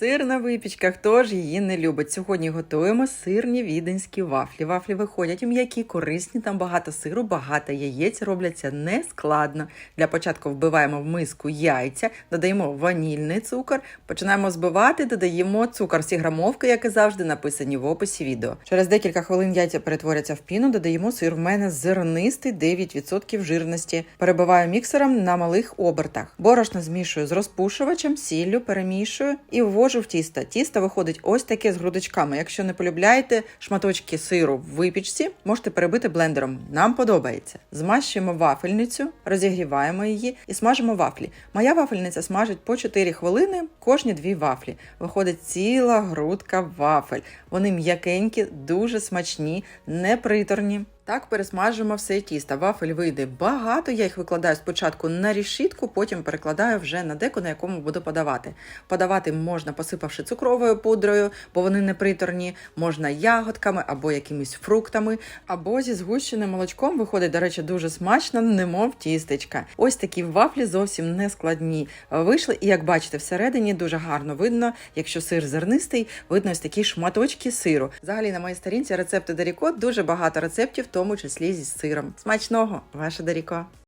Сирна випічка, хто ж її не любить? Сьогодні готуємо сирні віденські вафлі. Вафлі виходять м'які, корисні, там багато сиру, багато яєць, робляться нескладно. Для початку вбиваємо в миску яйця, додаємо ванільний цукор, починаємо збивати, додаємо цукор всі грамовки, як і завжди, написані в описі відео. Через декілька хвилин яйця перетворяться в піну, додаємо сир. В мене зернистий 9% жирності. Перебиваю міксером на малих обертах. Борошно змішую з розпушувачем, сіллю, перемішую і ввожу в тісто. Тісто виходить ось таке з грудочками. Якщо не полюбляєте шматочки сиру в випічці, можете перебити блендером. Нам подобається. Змащуємо вафельницю, розігріваємо її і смажимо вафлі. Моя вафельниця смажить по 4 хвилини кожні дві вафлі. Виходить ціла грудка вафель. Вони м'якенькі, дуже смачні, неприторні. Так пересмажуємо все тісто. Вафель вийде багато. Я їх викладаю спочатку на рішітку, потім перекладаю вже на деко, на якому буду подавати. Подавати можна, посипавши цукровою пудрою, бо вони не приторні, можна ягодками або якимись фруктами, або зі згущеним молочком виходить, до речі, дуже смачно, немов тістечка. Ось такі вафлі зовсім не складні вийшли. І як бачите, всередині дуже гарно видно, якщо сир зернистий, видно ось такі шматочки сиру. Взагалі на моїй сторінці рецепти Даріко дуже багато рецептів, тому числі зі сиром. Смачного, ваша Даріко!